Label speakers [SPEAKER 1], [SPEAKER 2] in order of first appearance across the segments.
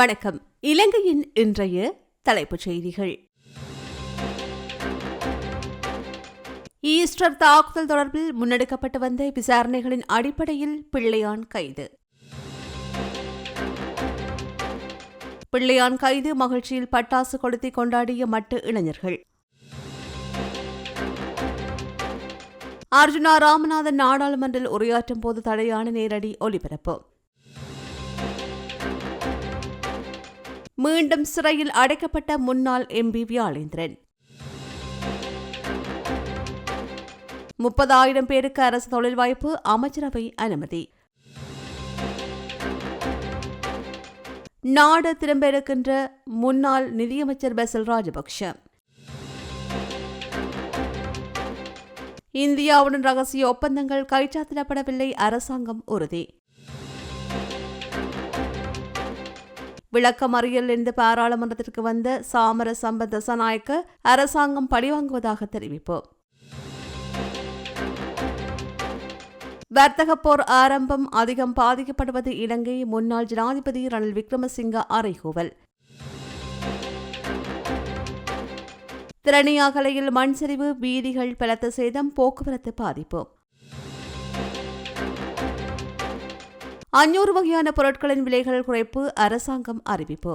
[SPEAKER 1] வணக்கம். இலங்கையின் இன்றைய தலைப்புச் செய்திகள். ஈஸ்டர் தாக்குதல் தொடர்பில் முன்னெடுக்கப்பட்டு வந்த விசாரணைகளின் அடிப்படையில் பிள்ளையான் கைது. பிள்ளையான் கைது மகிழ்ச்சியில் பட்டாசு கொளுத்தி கொண்டாடிய மட்டு இளைஞர்கள். அர்ஜுனா ராமநாதன் நாடாளுமன்றில் உரையாற்றும் போது தடையான நேரடி ஒலிபரப்பு. மீண்டும் சிறையில் அடைக்கப்பட்ட முன்னாள் எம்பி வியாழேந்திரன். முப்பதாயிரம் பேருக்கு அரசு தொழில் வாய்ப்பு அமைச்சரவை அனுமதி. நாடு திரும்ப இருக்கின்ற முன்னாள் நிதியமைச்சர் பெசல் ராஜபக்ஷ. இந்தியாவுடன் ரகசிய ஒப்பந்தங்கள் கைச்சாத்திடப்படவில்லை அரசாங்கம் உறுதி. விளக்கமறியல் இருந்து பாராளுமன்றத்திற்கு வந்த சாமர சம்பத் தசநாயக்க அரசாங்கம் பழிவாங்குவதாக தெரிவிப்பு. வர்த்தக போர் ஆரம்பம் அதிகம் பாதிக்கப்படுவது இலங்கை முன்னாள் ஜனாதிபதி ரணில் விக்ரமசிங்க அறைகூவல். திறனியாகலையில் மண் சரிவு வீதிகள் பலத்த சேதம் போக்குவரத்து பாதிப்பு. அஞ்சூறு வகையான பொருட்களின் விலைகள் குறைப்பு அரசாங்கம் அறிவிப்பு.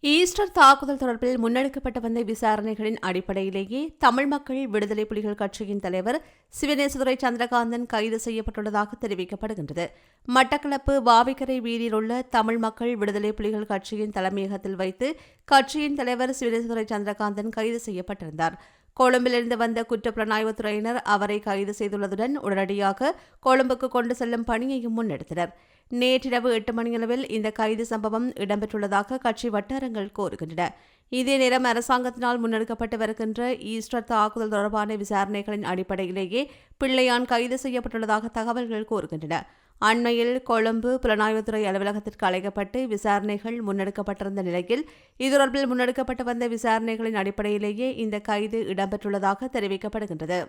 [SPEAKER 1] ஈஸ்டர் தாக்குதல் தொடர்பில் முன்னெடுக்கப்பட்டு வந்த விசாரணைகளின் அடிப்படையிலேயே தமிழ் மக்கள் விடுதலை புலிகள் கட்சியின் தலைவர் சிவநேசதுரை சந்திரகாந்தன் கைது செய்யப்பட்டுள்ளதாக தெரிவிக்கப்படுகின்றது. மட்டக்களப்பு வாவிக்கரை வீதியில் உள்ள தமிழ் மக்கள் விடுதலை புலிகள் கட்சியின் தலைமையகத்தில் வைத்து கட்சியின் தலைவர் சிவநேசதுரை சந்திரகாந்தன் கைது செய்யப்பட்டிருந்தார். கொழும்பிலிருந்து வந்த குற்றப்புலனாய்வுத்துறையினர் அவரை கைது செய்துள்ளதுடன் உடனடியாக கொழும்புக்கு கொண்டு செல்லும் பணியையும் முன்னெடுத்தனர். நேற்றிரவு எட்டு மணியளவில் இந்த கைது சம்பவம் இடம்பெற்றுள்ளதாக கட்சி வட்டாரங்கள் கோருகின்றன இதே நேரம் அரசாங்கத்தினால் முன்னெடுக்கப்பட்டு வருகின்ற ஈஸ்டர் தாக்குதல் தொடர்பான விசாரணைகளின் அடிப்படையிலேயே பிள்ளையான் கைது செய்யப்பட்டுள்ளதாக தகவல்கள் கூறுகின்றன. அண்மையில் கொழும்பு புலனாய்வுத்துறை அலுவலகத்திற்கு அழைக்கப்பட்டு விசாரணைகள் முன்னெடுக்கப்பட்டிருந்த நிலையில் இது தொடர்பில் முன்னெடுக்கப்பட்டு வந்த விசாரணைகளின் அடிப்படையிலேயே இந்த கைது இடம்பெற்றுள்ளதாக தெரிவிக்கப்படுகின்றது.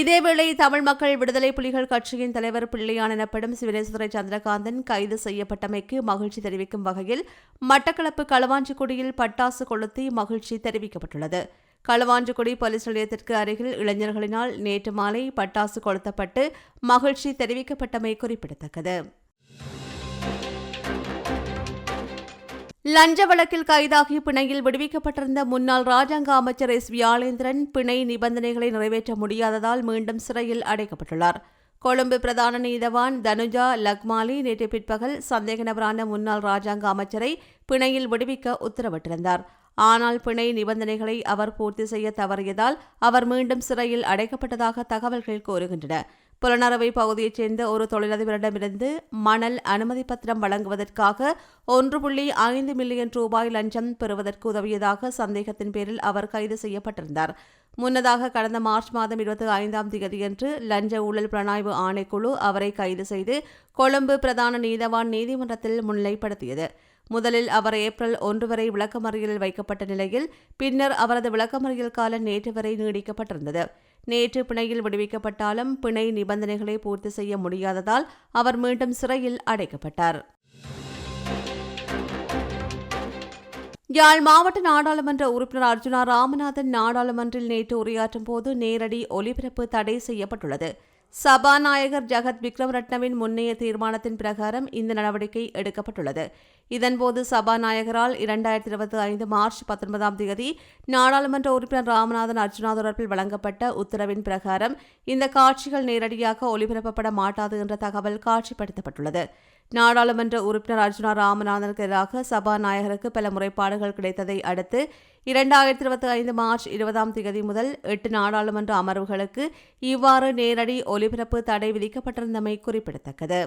[SPEAKER 1] இதேவேளை தமிழ் மக்கள் விடுதலை புலிகள் கட்சியின் தலைவர் பிள்ளையான் எனப்படும் சிவனேஸ்வரை சந்திரகாந்தன் கைது செய்யப்பட்டமைக்கு மகிழ்ச்சி தெரிவிக்கும் வகையில் மட்டக்களப்பு களவாஞ்சிக்குடியில் பட்டாசு கொளுத்தி மகிழ்ச்சி தெரிவிக்கப்பட்டுள்ளது. களவாஞ்சிக்குடி போலீஸ் நிலையத்திற்கு அருகில் இளைஞர்களினால் நேற்று மாலை பட்டாசு கொளுத்தப்பட்டு மகிழ்ச்சி தெரிவிக்கப்பட்டமை குறிப்பிடத்தக்கது. லஞ்ச வழக்கில் கைதாகி பிணையில் விடுவிக்கப்பட்டிருந்த முன்னாள் ராஜாங்க அமைச்சர் எஸ் வியாளேந்திரன் பிணை நிபந்தனைகளை நிறைவேற்ற முடியாததால் மீண்டும் சிறையில் அடைக்கப்பட்டுள்ளார். கொழும்பு பிரதான நீதவான் தனுஜா லக்மாலி நேற்று பிற்பகல் சந்தேக நபரான முன்னாள் ராஜாங்க அமைச்சரை பிணையில் விடுவிக்க உத்தரவிட்டிருந்தார். ஆனால் பிணை நிபந்தனைகளை அவர் பூர்த்தி செய்ய தவறியதால் அவர் மீண்டும் சிறையில் அடைக்கப்பட்டதாக தகவல்கள் கூறுகின்றன. புலனறுவை பகுதியைச் சேர்ந்த ஒரு தொழிலதிபரிடமிருந்து மணல் அனுமதி பத்திரம் வழங்குவதற்காக ஒன்று புள்ளி ஐந்து மில்லியன் ரூபாய் லஞ்சம் பெறுவதற்கு உதவியதாக சந்தேகத்தின் பேரில் அவர் கைது செய்யப்பட்டிருந்தார். முன்னதாக கடந்த மார்ச் மாதம் இருபத்தி ஐந்தாம் தேதியன்று லஞ்ச ஊழல் புலனாய்வு ஆணைக்குழு அவரை கைது செய்து கொழும்பு பிரதான நீதவான் நீதிமன்றத்தில் முன்னிலைப்படுத்தியது. முதலில் அவர் ஏப்ரல் ஒன்று வரை விளக்கமறியலில் வைக்கப்பட்ட நிலையில் பின்னர் அவரது விளக்கமறியல் காலம் நேற்று வரை நீடிக்கப்பட்டிருந்தது. நேற்று பிணையில் விடுவிக்கப்பட்டாலும் பிணை நிபந்தனைகளை பூர்த்தி செய்ய முடியாததால் அவர் மீண்டும் சிறையில் அடைக்கப்பட்டார். யாழ் மாவட்ட நாடாளுமன்ற உறுப்பினர் அர்ஜுனா ராமநாதன் நாடாளுமன்றில் நேற்று உரையாற்றும் போது நேரடி ஒலிபரப்பு தடை செய்யப்பட்டுள்ளது. சபாநாயகர் ஜகத் விக்ரம் ரட்னவின் முன்னைய தீர்மானத்தின் பிரகாரம் இந்த நடவடிக்கை எடுக்கப்பட்டுள்ளது. இதன்போது சபாநாயகரால் இரண்டாயிரத்தி இருபத்தி ஐந்து மார்ச் பத்தொன்பதாம் தேதி நாடாளுமன்ற உறுப்பினர் ராமநாதன் அர்ஜுனா தொடர்பில் வழங்கப்பட்ட உத்தரவின் பிரகாரம் இந்த காட்சிகள் நேரடியாக ஒளிபரப்பப்பட மாட்டாது என்ற தகவல் காட்சிப்படுத்தப்பட்டுள்ளது. நாடாளுமன்ற உறுப்பினர் அர்ஜுனா ராமநாதனுக்கு எதிராக சபாநாயகருக்கு பல முறைப்பாடுகள் கிடைத்ததை அடுத்து இரண்டாயிரத்தி இருபத்தி ஐந்து மார்ச் இருபதாம் தேதி முதல் எட்டு நாடாளுமன்ற அமர்வுகளுக்கு இவ்வாறு நேரடி ஒலிபரப்பு தடை விதிக்கப்பட்டிருந்தமை குறிப்பிடத்தக்கது.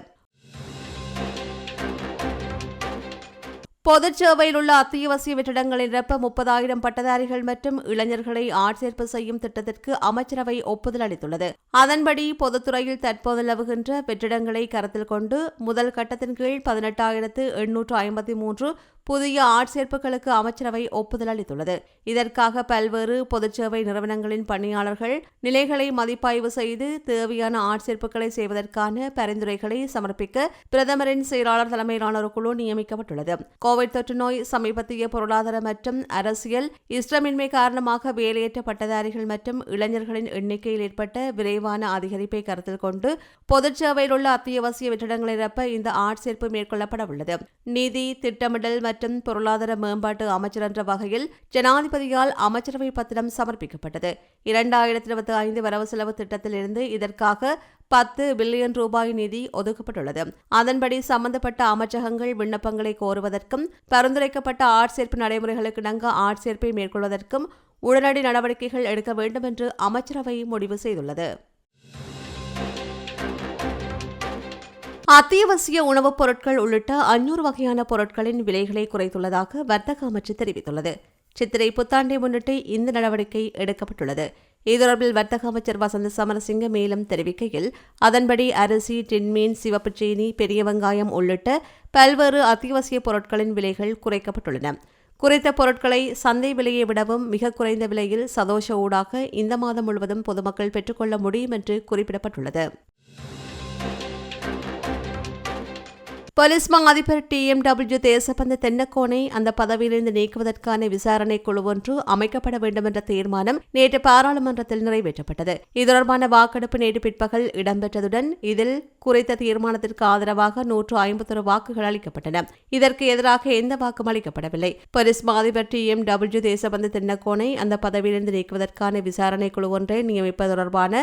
[SPEAKER 1] பொதுச்சேவையில் உள்ள அத்தியாவசிய வெற்றிடங்களை நிரப்ப முப்பதாயிரம் பட்டதாரிகள் மற்றும் இளைஞர்களை ஆட்சேர்ப்பு செய்யும் திட்டத்திற்கு அமைச்சரவை ஒப்புதல் அளித்துள்ளது. அதன்படி பொதுத்துறையில் தற்போது நிலவுகின்ற வெற்றிடங்களை கருத்தில் கொண்டு முதல் கட்டத்தின் கீழ் பதினெட்டாயிரத்து எண்ணூற்று ஐம்பத்தி மூன்று புதிய ஆட்சேர்ப்புகளுக்கு அமைச்சரவை ஒப்புதல் அளித்துள்ளது. இதற்காக பல்வேறு பொதுச்சேவை நிறுவனங்களின் பணியாளர்கள் நிலைகளை மதிப்பாய்வு செய்து தேவையான ஆட்சேர்ப்புகளை செய்வதற்கான பரிந்துரைகளை சமர்ப்பிக்க பிரதமரின் செயலாளர் தலைமையிலான ஒரு குழு நியமிக்கப்பட்டுள்ளது. கோவிட் தொற்று நோய் சமீபத்திய பொருளாதார மற்றும் அரசியல் இஷ்டமின்மை காரணமாக வேலையற்ற பட்டதாரிகள் மற்றும் இளைஞர்களின் எண்ணிக்கையில் ஏற்பட்ட விரைவான அதிகரிப்பை கருத்தில் கொண்டு பொதுச்சேவையில் உள்ள அத்தியாவசிய வெற்றிடங்களை நிரப்ப இந்த ஆட்சேர்ப்பு மேற்கொள்ளப்பட உள்ளது நிதி திட்டமிடல் மற்றும் பொருளாதார மேம்பாட்டு அமைச்சர் என்ற வகையில் ஜனாதிபதியால் அமைச்சரவை பத்திரம் சமர்ப்பிக்கப்பட்டது. இரண்டாயிரத்தி இருபத்தி ஐந்து வரவு செலவு திட்டத்திலிருந்து இதற்காக பத்து பில்லியன் ரூபாய் நிதி ஒதுக்கப்பட்டுள்ளது. அதன்படி சம்பந்தப்பட்ட அமைச்சகங்கள் விண்ணப்பங்களை கோருவதற்கும் பரிந்துரைக்கப்பட்ட ஆட்சேர்ப்பு நடைமுறைகளுக்கு இணங்க ஆட்சேர்ப்பை மேற்கொள்வதற்கும் உடனடி நடவடிக்கைகள் எடுக்க வேண்டும் என்று அமைச்சரவை முடிவு செய்துள்ளது. அத்தியாவசிய உணவுப் பொருட்கள் உள்ளிட்ட அஞ்சூறு வகையான பொருட்களின் விலைகளை குறைத்துள்ளதாக வர்த்தக அமைச்சு தெரிவித்துள்ளது. சித்திரை புத்தாண்டை முன்னிட்டு இந்த நடவடிக்கை எடுக்கப்பட்டுள்ளது. இது தொடர்பில் வர்த்தக அமைச்சர் வசந்த சமரசிங்க மேலும் தெரிவிக்கையில் அதன்படி அரிசி டின்மீன் சிவப்பு சீனி பெரிய வெங்காயம் உள்ளிட்ட பல்வேறு அத்தியாவசிய பொருட்களின் விலைகள் குறைக்கப்பட்டுள்ளன. குறித்த பொருட்களை சந்தை விலையை விடவும் மிக குறைந்த விலையில் சதோஷ ஊடாக இந்த மாதம் முழுவதும் பொதுமக்கள் பெற்றுக்கொள்ள முடியும் என்று குறிப்பிடப்பட்டுள்ளது. போலீஸ் மா அதிபர் டி எம் டபிள்யூ தேசப்பந்த தென்னக்கோனை அந்த பதவியிலிருந்து நீக்குவதற்கான விசாரணை குழு ஒன்று அமைக்கப்பட வேண்டும் என்ற தீர்மானம் நேற்று பாராளுமன்றத்தில் நிறைவேற்றப்பட்டது. இது தொடர்பான வாக்கெடுப்பு நேற்று பிற்பகல் இடம்பெற்றதுடன் இதில் குறித்த தீர்மானத்திற்கு ஆதரவாக நூற்று ஐம்பத்தொரு வாக்குகள் அளிக்கப்பட்டன. இதற்கு எதிராக எந்த வாக்கும் அளிக்கப்படவில்லை. போலீஸ் மா அதிபர் டி எம் டபிள்யூ தேசபந்து தென்னக்கோனை அந்த பதவியிலிருந்து நீக்குவதற்கான விசாரணை குழு ஒன்றை நியமிப்பது தொடர்பான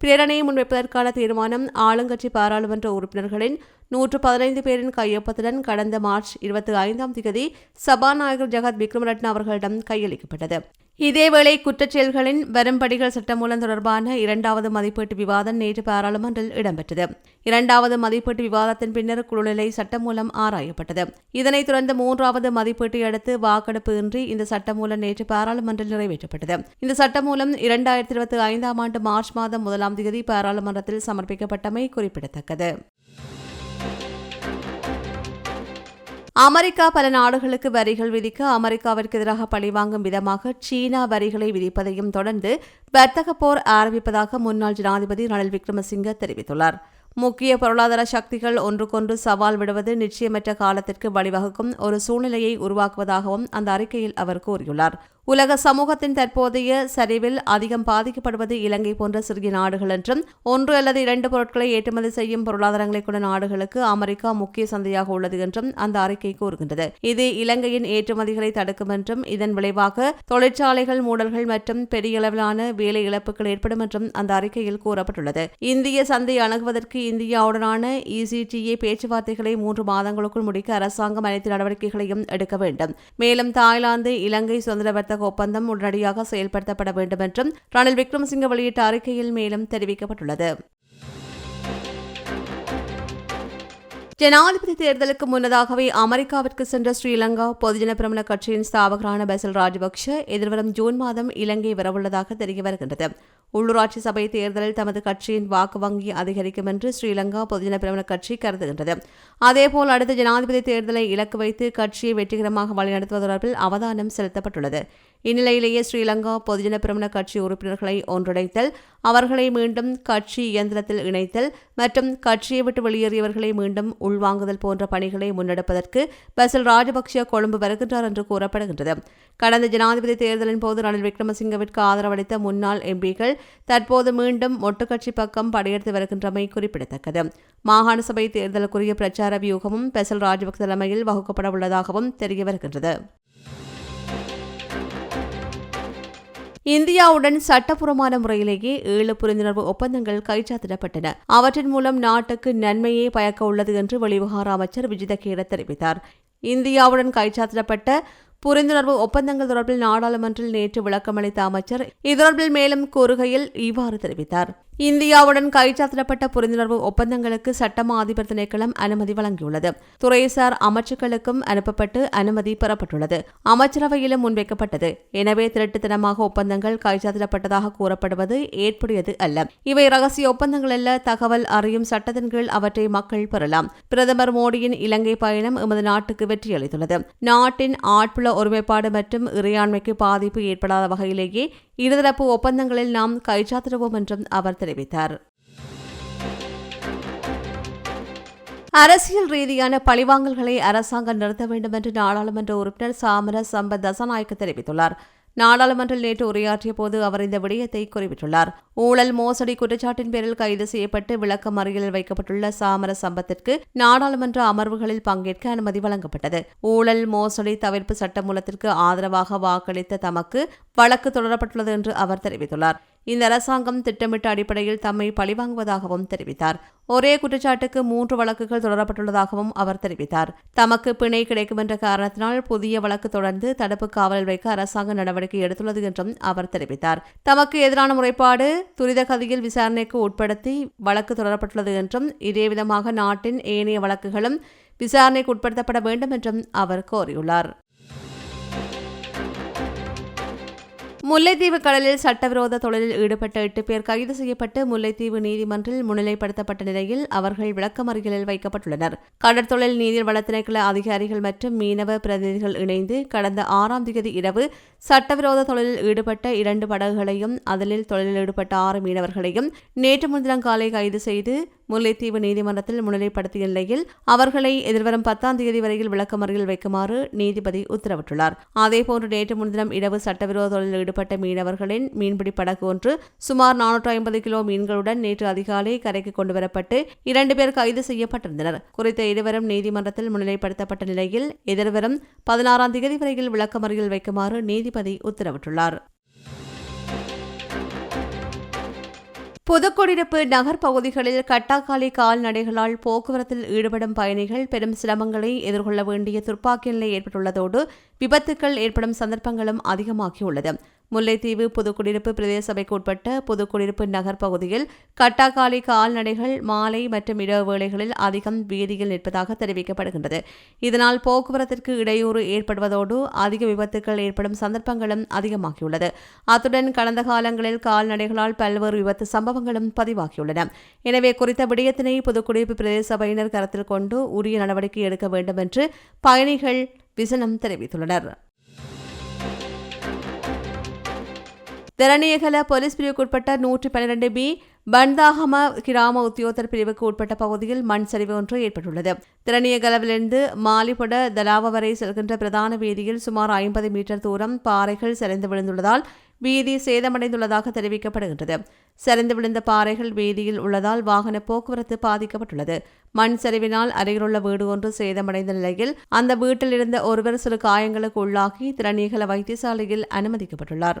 [SPEAKER 1] பிரேரணையை முன்வைப்பதற்கான தீர்மானம் ஆளுங்கட்சி பாராளுமன்ற உறுப்பினர்களின் நூற்று பதினைந்து பேரின் கையொப்பத்துடன் கடந்த மார்ச் இருபத்தி ஐந்தாம் தேதி சபாநாயகர் ஜெகத் விக்ரமரட்ன அவர்களிடம் கையளிக்கப்பட்டது. இதேவேளை குற்றச்செயல்களின் வரும்படிகள் சட்டமூலம் தொடர்பான இரண்டாவது மதிப்பீட்டு விவாதம் நேற்று பாராளுமன்றில் இடம்பெற்றது. இரண்டாவது மதிப்பீட்டு விவாதத்தின் பின்னர் குழுநிலை சட்டமூலம் ஆராயப்பட்டது. இதனைத் தொடர்ந்து மூன்றாவது மதிப்பீட்டை அடுத்து வாக்கெடுப்பு இன்றி இந்த சட்டமூலம் நேற்று பாராளுமன்றில் நிறைவேற்றப்பட்டது. இந்த சட்டமூலம் இரண்டாயிரத்தி இருபத்தி ஐந்தாம் ஆண்டு மார்ச் மாதம் முதலாம் தேதி பாராளுமன்றத்தில் சமர்ப்பிக்கப்பட்டமை குறிப்பிடத்தக்கது. அமெரிக்கா பல நாடுகளுக்கு வரிகள் விதிக்க அமெரிக்காவிற்கு எதிராக பழிவாங்கும் விதமாக சீனா வரிகளை விதிப்பதையும் தொடர்ந்து வர்த்தக போர் ஆரம்பிப்பதாக முன்னாள் ஜனாதிபதி ரணில் விக்ரமசிங்க தெரிவித்துள்ளார். முக்கிய பொருளாதார சக்திகள் ஒன்றுக்கொன்று சவால் விடுவது நிச்சயமற்ற காலத்திற்கு வழிவகுக்கும் ஒரு சூழ்நிலையை உருவாக்குவதாகவும் அந்த அறிக்கையில் அவர் கூறியுள்ளார். உலக சமூகத்தின் தற்போதைய சரிவில் அதிகம் பாதிக்கப்படுவது இலங்கை போன்ற சிறிய நாடுகள் என்றும் ஒன்று அல்லது இரண்டு பொருட்களை ஏற்றுமதி செய்யும் பொருளாதாரங்களை கொண்ட நாடுகளுக்கு அமெரிக்கா முக்கிய சந்தையாக உள்ளது என்றும் அந்த அறிக்கை கூறுகின்றது. இது இலங்கையின் ஏற்றுமதிகளை தடுக்கும் என்றும் இதன் விளைவாக தொழிற்சாலைகள் மூடல்கள் மற்றும் பெரிய அளவிலான வேலை இழப்புகள் ஏற்படும் என்றும் அந்த அறிக்கையில் கூறப்பட்டுள்ளது. இந்திய சந்தை அணுகுவதற்கு இந்தியாவுடனான இசிடிஏ பேச்சுவார்த்தைகளை மூன்று மாதங்களுக்குள் முடிக்க அரசாங்கம் அனைத்து நடவடிக்கைகளையும் எடுக்க வேண்டும். மேலும் தாய்லாந்து இலங்கை சுதந்திர வர்த்தக வர்த்தக ஒப்பந்தம் உடனடியாக செயல்படுத்தப்பட வேண்டும் என்றும் ரணில் விக்ரமசிங்க வெளியிட்ட அறிக்கையில் மேலும் தெரிவிக்கப்பட்டுள்ளது. ஜனாதிபதி தேர்தலுக்கு முன்னதாகவே அமெரிக்காவிற்கு சென்ற ஸ்ரீலங்கா பொதுஜன பிரமண கட்சியின் ஸ்தாபகரான பெசல் ராஜபக்ஷ எதிர்வரும் ஜூன் மாதம் இலங்கை வரவுள்ளதாக தெரிய வருகின்றது. உள்ளூராட்சி சபை தேர்தலில் தமது கட்சியின் வாக்கு வங்கி அதிகரிக்கும் என்று ஸ்ரீலங்கா பொதுஜன பிரமண கட்சி கருதுகின்றது. அதேபோல் அடுத்த ஜனாதிபதி தேர்தலை இலக்கு வைத்து கட்சியை வெற்றிகரமாக வழிநடத்துவது தொடர்பில் அவதானம் செலுத்தப்பட்டுள்ளது. இந்நிலையிலேயே ஸ்ரீலங்கா பொதுஜன பிரமண கட்சி உறுப்பினர்களை ஒன்றிணைத்தல் அவர்களை மீண்டும் கட்சி இயந்திரத்தில் இணைத்தல் மற்றும் கட்சியை விட்டு வெளியேறியவர்களை மீண்டும் உள்வாங்குதல் போன்ற பணிகளை முன்னெடுப்பதற்கு பசில் ராஜபக்ஷ கொழும்பு வருகின்றார் என்று கூறப்படுகின்றது. கடந்த ஜனாதிபதி தேர்தலின் போது ரணில் விக்ரமசிங்கவிற்கு ஆதரவளித்த முன்னாள் எம்பிக்கள் தற்போது மீண்டும் ஒட்டுக்கட்சி பக்கம் படையெடுத்து வருகின்றமை குறிப்பிடத்தக்கது. மாகாண சபை தேர்தலுக்குரிய பிரச்சார வியூகமும் பெசல் ராஜபக்ச தலைமையில் வகுக்கப்பட உள்ளதாகவும் தெரிய வருகின்றது இந்தியாவுடன் சட்டப்பூர்வமான முறையிலேயே ஏழு புரிந்துணர்வு ஒப்பந்தங்கள் கைச்சாத்திடப்பட்டன. அவற்றின் மூலம் நாட்டுக்கு நன்மையே பயக்க உள்ளது என்று வெளிவிவகார அமைச்சர் விஜித தெரிவித்தார். இந்தியாவுடன் கைச்சாத்திடப்பட்ட புரிந்துணர்வு ஒப்பந்தங்கள் தொடர்பில் நாடாளுமன்றில் நேற்று விளக்கமளித்த அமைச்சர் இது தொடர்பில் மேலும் கூறுகையில் இவ்வாறு தெரிவித்தார். இந்தியாவுடன் கைச்சாத்திடப்பட்ட புரிந்துணர்வு ஒப்பந்தங்களுக்கு சட்டமா அதிபர் திணைக்களம் அனுமதி வழங்கியுள்ளது. துறைசார் அமைச்சுக்களுக்கும் அனுப்பப்பட்டு அனுமதி பெறப்பட்டுள்ளது. அமைச்சரவையிலும் முன்வைக்கப்பட்டது. எனவே திருட்டுத்தனமாக ஒப்பந்தங்கள் கைச்சாத்திடப்பட்டதாக கூறப்படுவது ஏற்புடையது அல்ல. இவை ரகசிய ஒப்பந்தங்கள் அல்ல. தகவல் அறியும் சட்டத்தின் கீழ் அவற்றை மக்கள் பெறலாம். பிரதமர் மோடியின் இலங்கை பயணம் எமது நாட்டுக்கு வெற்றியளித்துள்ளது. நாட்டின் ஆட்புல ஒருமைப்பாடு மற்றும் இறையாண்மைக்கு பாதிப்பு ஏற்படாத வகையிலேயே இருதரப்பு ஒப்பந்தங்களில் நாம் கைச்சாத்திடுவோம் என்றும் அவர் தெரிவித்தார். அரசியல் ரீதியான பழிவாங்கல்களை அரசாங்கம் நிறுத்த வேண்டும் என்று நாடாளுமன்ற உறுப்பினர் சாமர சம்பத் தசநாயக்க தெரிவித்துள்ளார். நாடாளுமன்றில் நேற்று உரையாற்றிய போது அவர் இந்த விடயத்தை குறிப்பிட்டுள்ளார். ஊழல் மோசடி குற்றச்சாட்டின் பேரில் கைது செய்யப்பட்டு விளக்க மறியலில் வைக்கப்பட்டுள்ள சாமர சம்பத்திற்கு நாடாளுமன்ற அமர்வுகளில் பங்கேற்க அனுமதி வழங்கப்பட்டது. ஊழல் மோசடி தவிர்ப்பு சட்டமூலத்திற்கு ஆதரவாக வாக்களித்த தமக்கு வழக்கு தொடரப்பட்டுள்ளது என்று அவர் தெரிவித்துள்ளார். இந்த அரசாங்கம் திட்டமிட்ட அடிப்படையில் தம்மை பழிவாங்குவதாகவும் தெரிவித்தார். ஒரே குற்றச்சாட்டுக்கு மூன்று வழக்குகள் தொடரப்பட்டுள்ளதாகவும் அவர் தெரிவித்தார். தமக்கு பிணை கிடைக்கும் என்ற காரணத்தினால் புதிய வழக்கு தொடர்ந்து தடுப்பு காவலில் வைக்க அரசாங்க நடவடிக்கை எடுத்துள்ளது என்றும் அவர் தெரிவித்தார். தமக்கு எதிரான முறைப்பாடு துரித கதியில் விசாரணைக்கு உட்படுத்தி வழக்கு தொடரப்பட்டுள்ளது என்றும் இதேவிதமாக நாட்டின் ஏனைய வழக்குகளும் விசாரணைக்கு உட்படுத்தப்பட வேண்டும் என்றும் அவர் கோரியுள்ளார். முல்லைத்தீவு கடலில் சட்டவிரோத தொழிலில் ஈடுபட்ட எட்டு பேர் கைது செய்யப்பட்டு முல்லைத்தீவு நீதிமன்றில் முன்னிலைப்படுத்தப்பட்ட நிலையில் அவர்கள் விளக்கமறியலில் வைக்கப்பட்டுள்ளனர். கடற்தொழில் நீதில் வளத்திணைக்கள அதிகாரிகள் மற்றும் மீனவ பிரதிநிதிகள் இணைந்து கடந்த ஆறாம் தேதி இரவு சட்டவிரோத தொழிலில் ஈடுபட்ட இரண்டு படகுகளையும் அதனில் தொழிலில் ஈடுபட்ட ஆறு மீனவர்களையும் நேற்று முன்தினம் காலை கைது செய்து முல்லைத்தீவு நீதிமன்றத்தில் முன்னிலைப்படுத்திய நிலையில் அவர்களை எதிர்வரும் பத்தாம் தேதி வரையில் விளக்கமறியல் வைக்குமாறு நீதிபதி உத்தரவிட்டுள்ளார். அதேபோன்று நேற்று முன்தினம் இரவு சட்டவிரோத தொழிலில் ஈடுபட்ட மீனவர்களின் மீன்பிடி படகு ஒன்று சுமார் நானூற்று ஐம்பது கிலோ மீன்களுடன் நேற்று அதிகாலை கரைக்கு கொண்டுவரப்பட்டு இரண்டு பேர் கைது செய்யப்பட்டிருந்தனர். குறித்த இருவரும் நீதிமன்றத்தில் முன்னிலைப்படுத்தப்பட்ட நிலையில் எதிர்வரும் பதினாறாம் தேதி வரையில் விளக்கமறியல் வைக்குமாறு நீதிபதி உத்தரவிட்டுள்ளார். புதுக்குடியிருப்பு நகர் பகுதிகளில் கட்டாக்காலி கால்நடைகளால் போக்குவரத்தில் ஈடுபடும் பயணிகள் பெரும் சிரமங்களை எதிர்கொள்ள வேண்டிய துப்பாக்கி நிலை ஏற்பட்டுள்ளதோடு விபத்துக்கள் ஏற்படும் சந்தர்ப்பங்களும் அதிகமாகியுள்ளது. முல்லைத்தீவு பொதுக்குடியிருப்பு பிரதேச சபைக்கு உட்பட்ட புதுக்குடியிருப்பு நகர் பகுதியில் கட்டாக்காலி கால்நடைகள் மாலை மற்றும் இட வேளைகளில் அதிகம் வீதியில் நிற்பதாக தெரிவிக்கப்படுகின்றது. இதனால் போக்குவரத்திற்கு இடையூறு ஏற்படுவதோடு அதிக விபத்துக்கள் ஏற்படும் சந்தர்ப்பங்களும் அதிகமாகியுள்ளது. அத்துடன் கடந்த காலங்களில் கால்நடைகளால் பல்வேறு விபத்து சம்பவங்களும் பதிவாகியுள்ளன. எனவே குறித்த விடயத்தினை பொதுக்குடியிருப்பு பிரதேச சபையினர் கருத்தில் கொண்டு உரிய நடவடிக்கை எடுக்க வேண்டும் என்று பயணிகள் விசனம் தெரிவித்துள்ளனர். திறனியகல போலீஸ் பிரிவுக்குட்பட்ட நூற்றி பன்னிரண்டு பி பண்டாகம கிராம உத்தியோகத்தர் பிரிவுக்கு உட்பட்ட பகுதியில் மண் சரிவு ஒன்று ஏற்பட்டுள்ளது. திறனியகலவிலிருந்து மாலிபட தலாவ வரை செல்கின்ற பிரதான வீதியில் சுமார் ஐம்பது மீட்டர் தூரம் பாறைகள் சரிந்து விழுந்துள்ளதால் வீதி சேதமடைந்துள்ளதாக தெரிவிக்கப்படுகின்றது. சரிந்து விழுந்த பாறைகள் வீதியில் உள்ளதால் வாகன போக்குவரத்து பாதிக்கப்பட்டுள்ளது. மண் சரிவினால் அருகிலுள்ள வீடு ஒன்று சேதமடைந்த நிலையில் அந்த வீட்டில் இருந்த ஒருவர் சில காயங்களுக்கு உள்ளாகி திறனியகல வைத்தியசாலையில் அனுமதிக்கப்பட்டுள்ளார்.